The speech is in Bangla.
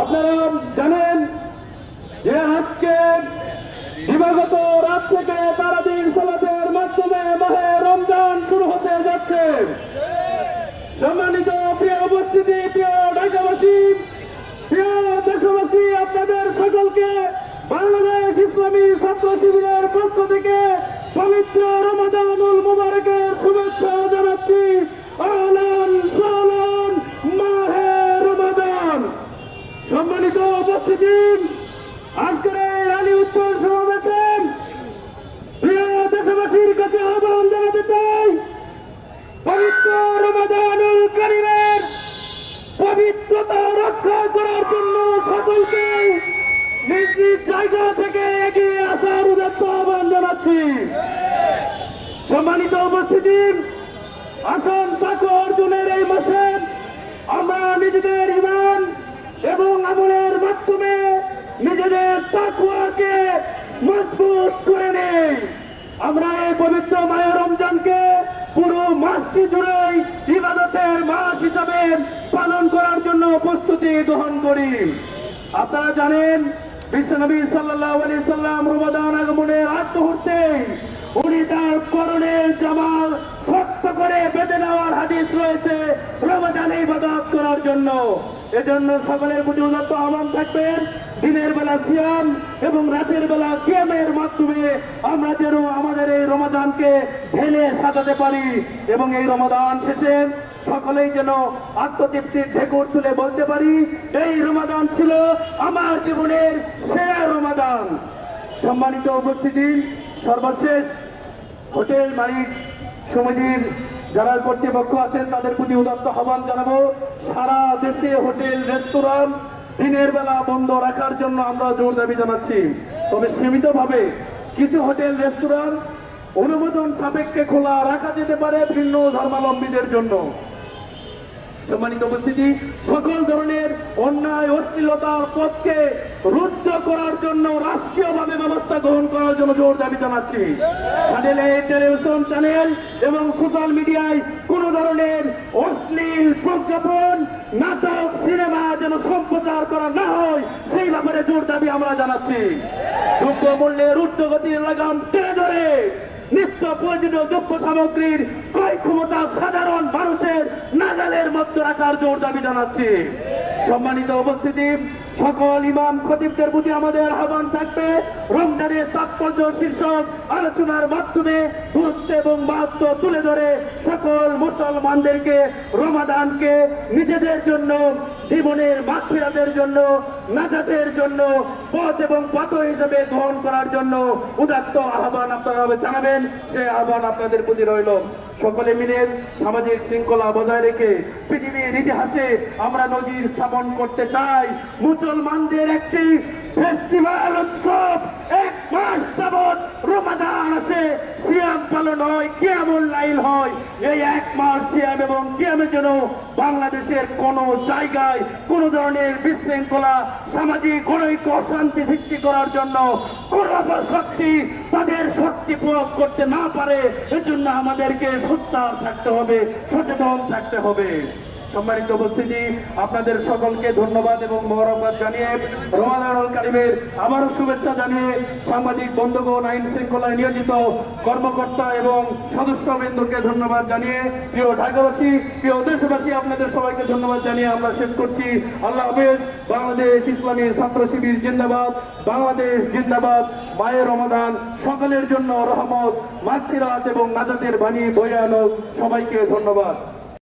আপনারা জানেন যে আজকে দিবাগত রাত থেকে তারাদিন সালাতের মাধ্যমে মাহে রমজান শুরু হতে যাচ্ছে। সম্মানিত প্রিয় উপস্থিতি, প্রিয় ঢাকাবাসী, প্রিয় দেশবাসী, আপনাদের সকলকে বাংলাদেশ ইসলামী ছাত্র শিবিরের পক্ষ থেকে পবিত্র রমাদানুল উপস্থিতি আজকের এই উত্তর সমাবেশে দেশবাসীর কাছে আহ্বান জানাতে চাই, পবিত্র রমাদানুল করিমের পবিত্রতা রক্ষা করার জন্য সকলকে নিজ নিজ জায়গা থেকে এগিয়ে আসার উদ্দেশ্য আহ্বান জানাচ্ছি। সম্মানিত উপস্থিতি আসন তাকে অর্জনের এই মাসে আমরা নিজেদের ইমান এবং মাধ্যমে নিজেদের তাকুয়াকে মজবুত করে নেই। আমরা এই পবিত্র মায়ের রমজানকে পুরো মাসটি জুড়েই ইবাদতের মাস হিসাবে পালন করার জন্য প্রস্তুতি গ্রহণ করি। আপনারা জানেন বিশ্বনবী সাল্লাহ আলি সাল্লাম রমাদান আগমনের আগ মুহূর্তে উনি তার করণের জামাল শক্ত করে বেঁধে নেওয়ার হাদিস রয়েছে। ইবাদত করার জন্য। এজন্য সকলের প্রতি উন্নত আহ্বান থাকবেন দিনের বেলা সিয়াম এবং রাতের বেলা কিয়ামের মাধ্যমে আমরা যেন আমাদের এই রমাদানকে ঢেলে সাজাতে পারি এবং এই রমাদান শেষে সকলেই যেন আত্মতৃপ্তির ঢেকুর তুলে বলতে পারি, এই রমাদান ছিল আমার জীবনের সেরা রমাদান। সম্মানিত উপস্থিতি, সর্বশেষ হোটেল মালিক সমিতির যারা কর্তৃপক্ষ আছেন, তাদের প্রতি উদাত্ত আহ্বান জানাব। সারা দেশে হোটেল, রেস্তোরাঁ দিনের বেলা বন্ধ রাখার জন্য আমরা জোর দাবি জানাচ্ছি। তবে সীমিত ভাবে কিছু হোটেল রেস্তোরাঁ অনুমোদন সাপেক্ষে খোলা রাখা যেতে পারে ভিন্ন ধর্মাবলম্বীদের জন্য। সম্মানিত উপস্থিতি, সকল অন্যায় অশ্লীলতার পথকে রুদ্ধ করার জন্য, রাষ্ট্রীয়ভাবে ব্যবস্থা গ্রহণ করার জন্য জোর দাবি জানাচ্ছি। টেলিভিশন চ্যানেল এবং সোশ্যাল মিডিয়ায় কোন ধরনের অশ্লীল প্রজ্ঞাপন, নাটক, সিনেমা যেন সম্প্রচার করা না হয়, সেই ব্যাপারে জোর দাবি আমরা জানাচ্ছি। যোগ্য মূল্যের উচ্চগতির লাগাম টেনে ধরে নিত্য প্রয়োজনীয় দ্রব্য সামগ্রীর ক্রয় ক্ষমতা সাধারণ মানুষের নাগালের মধ্যে রাখার জোর দাবি জানাচ্ছি। সম্মানিত উপস্থিতি, সকল ইমাম খতিবদের প্রতি আমাদের আহ্বান থাকবে। রমজানের তাৎপর্য শীর্ষক আলোচনার মাধ্যমে গুরুত্ব এবং মাহাত্ম তুলে ধরে সকল মুসলমানদেরকে রমাদানকে নিজেদের জন্য, জীবনের মাতৃরাতের জন্য নাজাতের জন্য, পথ এবং পথ হিসেবে গ্রহণ করার জন্য উদাত্ত আহ্বান আপনারা জানাবেন। সে আহ্বান আপনাদের প্রতি রইল। সকলে মিলে সামাজিক শৃঙ্খলা বজায় রেখে পৃথিবীর ইতিহাসে আমরা নজির স্থাপন করতে চাই। মুসলমানদের একটি ফেস্টিভ্যাল উৎসব, এক মাস যাবৎ রমাদান আছে সিয়াম পালন হয়, কিয়ামুল লাইল হয়। এই এক মাস সিয়াম এবং কিয়ামের জন্য বাংলাদেশের কোন জায়গায়, কোন ধরনের বিশৃঙ্খলা, সামাজিক অনৈক্য অশান্তি সৃষ্টি করার জন্য কোন শক্তি তাদের শক্তি প্রয়োগ করতে না পারে, এজন্য আমাদেরকে সোচ্চার থাকতে হবে, সচেতন থাকতে হবে। সম্মানিত উপস্থিতি, আপনাদের সকলকে ধন্যবাদ এবং মহরবাদ জানিয়ে রমাদানুল কারিমের আবারও শুভেচ্ছা জানিয়ে সাংবাদিক, বন্ধুগণ, আইন শৃঙ্খলায় নিয়োজিত কর্মকর্তা এবং সদস্যবৃন্দকে ধন্যবাদ জানিয়ে প্রিয় ঢাকাবাসী, প্রিয় দেশবাসী, আপনাদের সবাইকে ধন্যবাদ জানিয়ে আমরা শেষ করছি। আল্লাহ হাফেজ। বাংলাদেশ ইসলামী ছাত্র শিবির জিন্দাবাদ। বাংলাদেশ জিন্দাবাদ। মায়ের রমাদান। সকলের জন্য রহমত মাতৃরাত এবং নাজাতের বাণী বয়ে আনুক। সবাইকে ধন্যবাদ।